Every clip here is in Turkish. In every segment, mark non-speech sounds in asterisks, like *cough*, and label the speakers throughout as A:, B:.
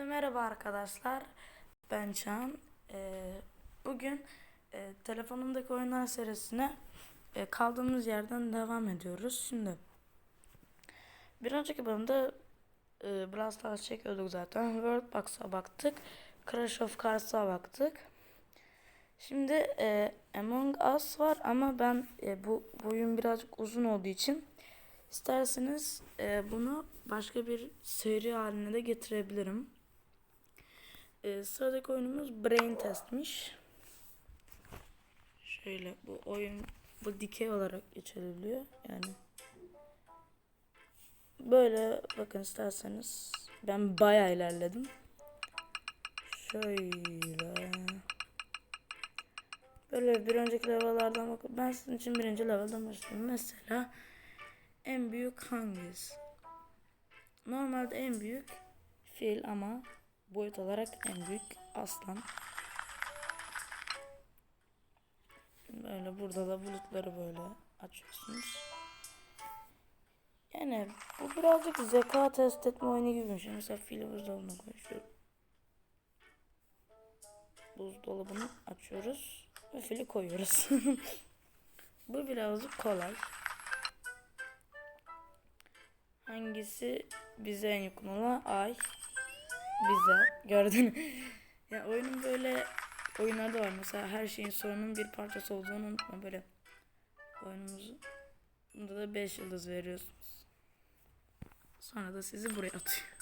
A: Herkese merhaba arkadaşlar. Ben Can. Ee, bugün e, telefonumdaki oyunlar serisine e, kaldığımız yerden devam ediyoruz. Şimdi bir önceki bölümde e, Brawl Stars çekiyorduk zaten. World Box'a baktık. Crash of Cars'a baktık. Şimdi e, Among Us var ama ben e, bu, bu oyun birazcık uzun olduğu için isterseniz e, bunu başka bir seri haline de getirebilirim. E, sıradaki oyunumuz Brain Test'miş. Şöyle bu oyun bu dikey olarak geçiriliyor. Yani böyle bakın isterseniz ben bayağı ilerledim. Şöyle Böyle bir önceki level'lardan bak. Ben sizin için birinci level'dan başlıyorum. Mesela en büyük hangisi? Normalde en büyük fil ama boyut olarak en büyük aslan. Böyle burada da bulutları böyle açıyorsunuz. Yani bu birazcık zeka test etme oyunu gibi şey. Mesela fili buzdolabına koyuyoruz. Buzdolabını açıyoruz ve fili koyuyoruz. *laughs* bu birazcık kolay. Hangisi bize en yakın olan? Ay. Bize. Gördün ya oyunun böyle oyunlarda var. Mesela her şeyin sonunun bir parçası olduğunu unutma. Böyle oyunumuzu bunda da 5 yıldız veriyorsunuz. Sonra da sizi buraya atıyor.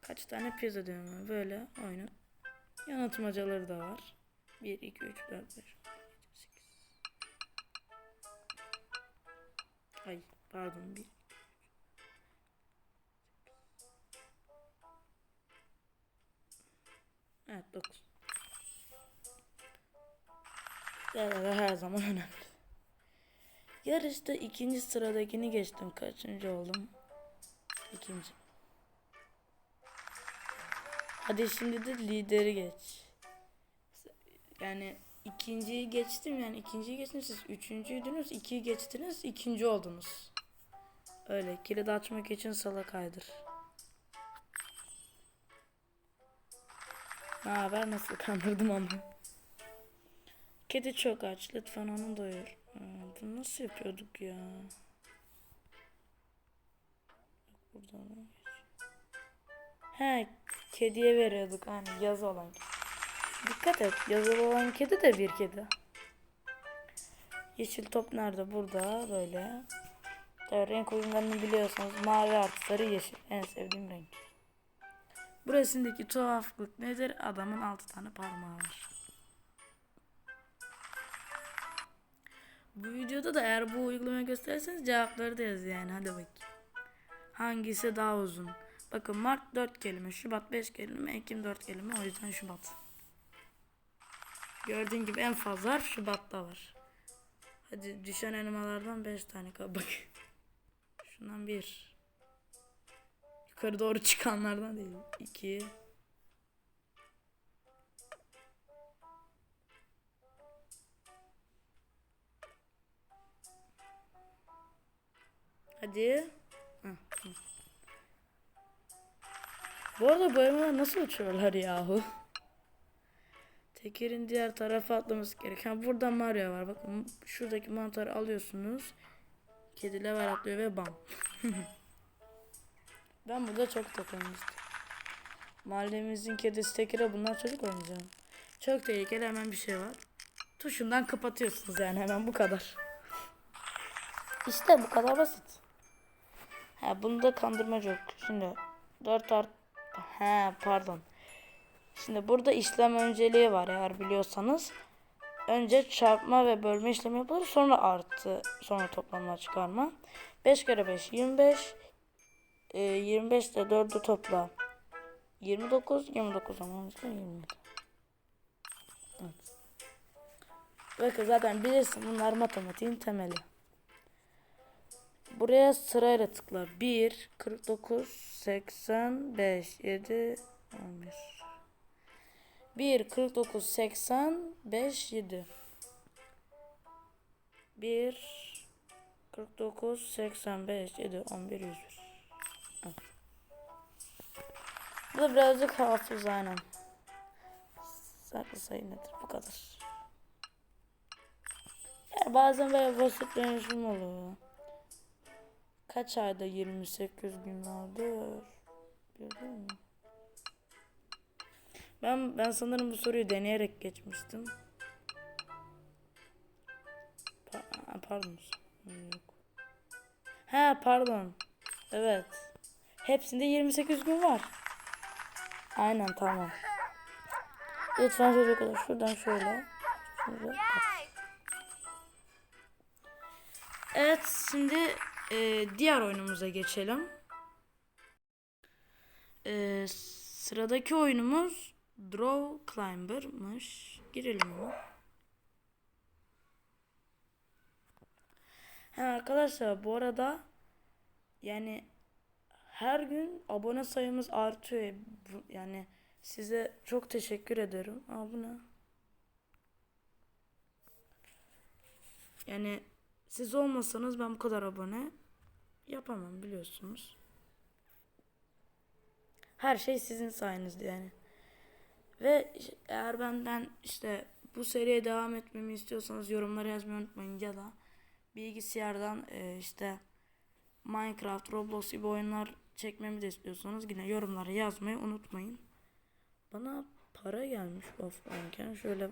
A: Kaç tane pizza ben. Böyle oyunun yanıltmacaları da var. 1, 2, 3, 4, 5, 6, 8. Ay pardon bir. Evet 9. Yerler her zaman önemli. Yarışta ikinci sıradakini geçtim. Kaçıncı oldum? İkinci. Hadi şimdi de lideri geç. Yani ikinciyi geçtim yani ikinciyi geçtiniz siz üçüncüydünüz ikiyi geçtiniz ikinci oldunuz. Öyle kilidi açmak için sala Ne haber nasıl kandırdım ama. Kedi çok aç lütfen onu doyur. Bunu nasıl yapıyorduk ya? Buradan He kediye veriyorduk hani yazı olan. Dikkat et yazılı olan kedi de bir kedi. Yeşil top nerede? Burada böyle. Tabii renk uyumlarını biliyorsunuz. Mavi artı sarı yeşil. En sevdiğim renk. Bu resimdeki tuhaflık nedir? Adamın altı tane parmağı var. Bu videoda da eğer bu uygulamayı gösterirseniz cevapları da yaz yani. Hadi bakayım. Hangisi daha uzun? Bakın Mart 4 kelime, Şubat 5 kelime, Ekim 4 kelime. O yüzden Şubat. Gördüğün gibi en fazla Şubat'ta var. Hadi düşen elmalardan 5 tane kal. Bak. Şundan bir. Yukarı doğru çıkanlardan değil. 2. Hadi. Bu arada bu elmalar nasıl uçuyorlar yahu? Tekerin diğer tarafa atlaması gereken. Burada Mario var. Bakın şuradaki mantarı alıyorsunuz. Kedi level atlıyor ve bam. *laughs* ben burada çok top oynamıştım. Mahallemizin kedisi Tekir'e bunlar çocuk oynayacağım. Çok tehlikeli hemen bir şey var. Tuşundan kapatıyorsunuz yani hemen bu kadar. İşte bu kadar basit. Ha bunda kandırmaca yok. Şimdi 4 art He pardon. Şimdi burada işlem önceliği var eğer biliyorsanız. Önce çarpma ve bölme işlemi yapılır. Sonra artı. Sonra toplamla çıkarma. 5 kere 5 25. E, 25 ile 4'ü topla. 29. 29 ama 27. Evet. Bakın zaten bilirsin bunlar matematiğin temeli. Buraya sırayla tıkla. 1, 49, 85, 7, 11. 1, 49, 85, 7. 1, 49, 85, 7, 11, 101. Bu da birazcık hafız aynen. Saklı sayı nedir? Bu kadar. Yani bazen böyle basit dönüşüm oluyor. Kaç ayda 28 gün vardır? Gördün mü? Ben ben sanırım bu soruyu deneyerek geçmiştim. Pa- pardon. Yok. Ha pardon. Evet. Hepsinde 28 gün var. Aynen tamam. Lütfen çocuklar şuradan şöyle. Şöyle. Evet şimdi e, diğer oyunumuza geçelim. E, sıradaki oyunumuz Draw Climber'mış. Girelim mi? Ha arkadaşlar bu arada yani her gün abone sayımız artıyor. Yani size çok teşekkür ederim. Aa bu ne? Yani siz olmasanız ben bu kadar abone yapamam biliyorsunuz. Her şey sizin sayenizde yani. Ve eğer benden işte bu seriye devam etmemi istiyorsanız yorumlara yazmayı unutmayın ya da bilgisayardan e, işte Minecraft, Roblox gibi oyunlar çekmemi de istiyorsanız yine yorumlara yazmayı unutmayın. Bana para gelmiş offline'ken şöyle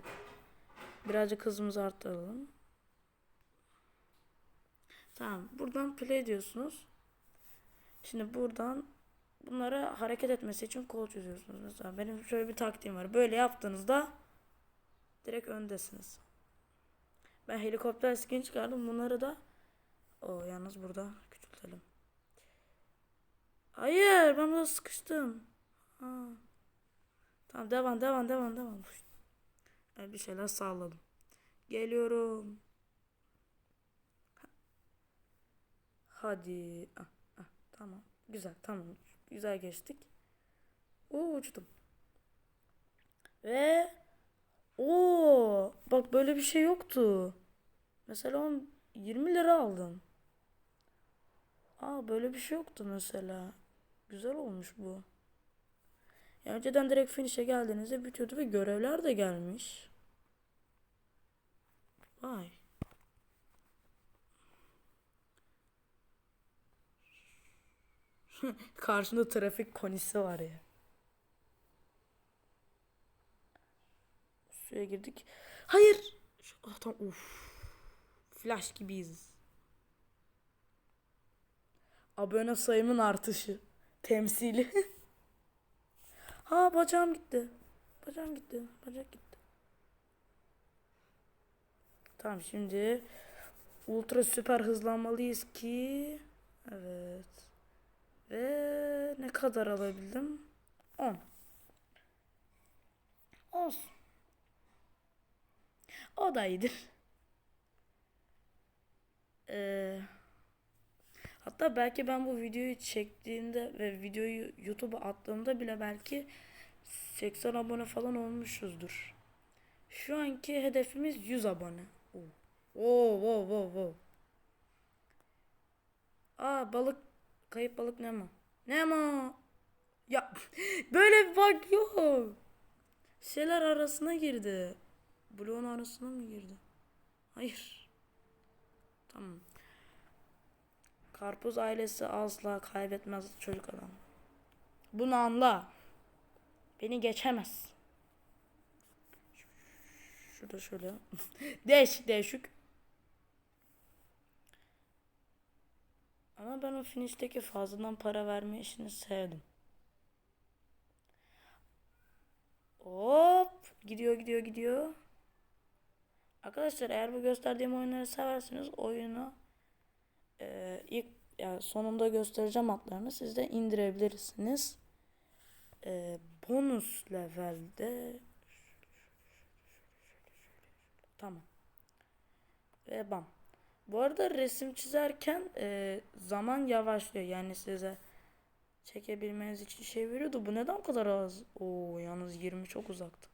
A: birazcık hızımızı arttıralım. Tamam buradan play diyorsunuz. Şimdi buradan bunlara hareket etmesi için kol çözüyorsunuz. Mesela benim şöyle bir taktiğim var. Böyle yaptığınızda direkt öndesiniz. Ben helikopter skin çıkardım. Bunları da o yalnız burada küçültelim. Hayır ben burada sıkıştım. Ha. Tamam devam devam devam devam. Yani bir şeyler sağladım. Geliyorum. Hadi. Ah, ah, tamam. Güzel tamam. Güzel geçtik. Oo uçtum. Ve Oo bak böyle bir şey yoktu. Mesela on 20 lira aldım. Aa böyle bir şey yoktu mesela. Güzel olmuş bu. Ya önceden direkt finish'e geldiğinizde bitiyordu ve görevler de gelmiş. Vay. *laughs* Karşında trafik konisi var ya. Suya girdik. Hayır. Ah, tam uf. Flash gibiyiz. Abone sayımın artışı. Temsili. *laughs* ha bacağım gitti. Bacağım gitti. Bacak gitti. Tamam şimdi ultra süper hızlanmalıyız ki evet. Ve ne kadar alabildim? 10. Olsun. O da iyidir. Ee, hatta belki ben bu videoyu çektiğimde ve videoyu YouTube'a attığımda bile belki 80 abone falan olmuşuzdur. Şu anki hedefimiz 100 abone. Oo. Oo, wow, wow. Aa balık kayıp balık Nemo. Nemo. Ya *laughs* böyle bir bug yok. Şeyler arasına girdi. Bloğun arasına mı girdi? Hayır. Tamam. Karpuz ailesi asla kaybetmez çocuk adam. Bunu anla. Beni geçemez. Şurada şöyle. *laughs* değişik değişik. Ama ben o finişteki fazladan para verme işini sevdim. Hop. Gidiyor gidiyor gidiyor. Arkadaşlar eğer bu gösterdiğim oyunları severseniz oyunu e, ilk yani sonunda göstereceğim adlarını siz de indirebilirsiniz. E, bonus levelde tamam. Ve bam. Bu arada resim çizerken e, zaman yavaşlıyor. Yani size çekebilmeniz için şey veriyordu. Bu neden bu kadar az? Oo yalnız 20 çok uzaktı.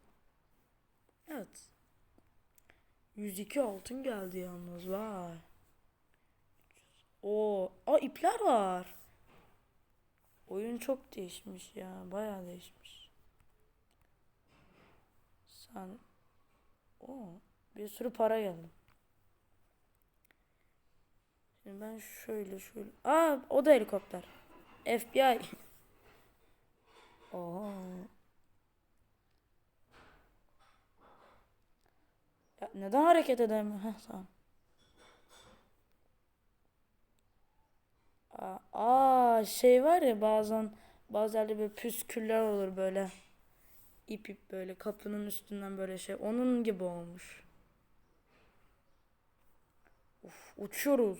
A: Evet. 102 altın geldi yalnız. Vay. Aa ipler var. Oyun çok değişmiş ya. Bayağı değişmiş. Sen o bir sürü para geldi. Şimdi ben şöyle şöyle. Aa o da helikopter. FBI. Oo. Ya neden hareket edemiyor? Heh, tamam. Aa, şey var ya bazen bazı yerde böyle püsküller olur böyle. İp ip böyle kapının üstünden böyle şey. Onun gibi olmuş. Uf, uçuyoruz.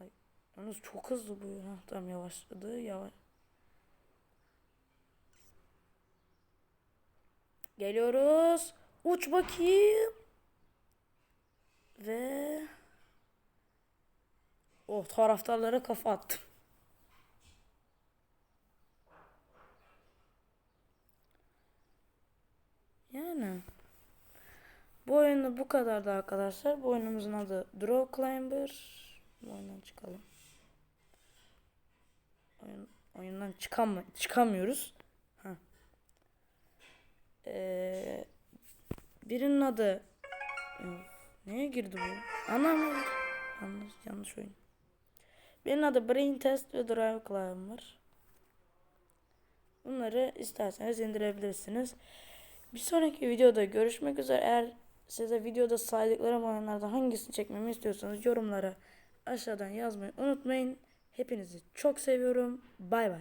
A: Ay, yalnız çok hızlı bu ya. Tamam yavaşladı. Yavaş. Geliyoruz. Uç bakayım. Ve o taraftarlara kafa attım. Yani bu oyunda bu kadardı arkadaşlar. Bu oyunumuzun adı Draw Climber. Bu oyundan çıkalım. Oyun, oyundan çıkam çıkamıyoruz. Ha. Ee, birinin adı Neye girdi bu? Anam yanlış yanlış oyun. Birinin adı Brain Test ve Drive Climber. Bunları isterseniz indirebilirsiniz. Bir sonraki videoda görüşmek üzere. Eğer size videoda saydıklarım oyunlardan hangisini çekmemi istiyorsanız yorumlara aşağıdan yazmayı unutmayın. Hepinizi çok seviyorum. Bay bay.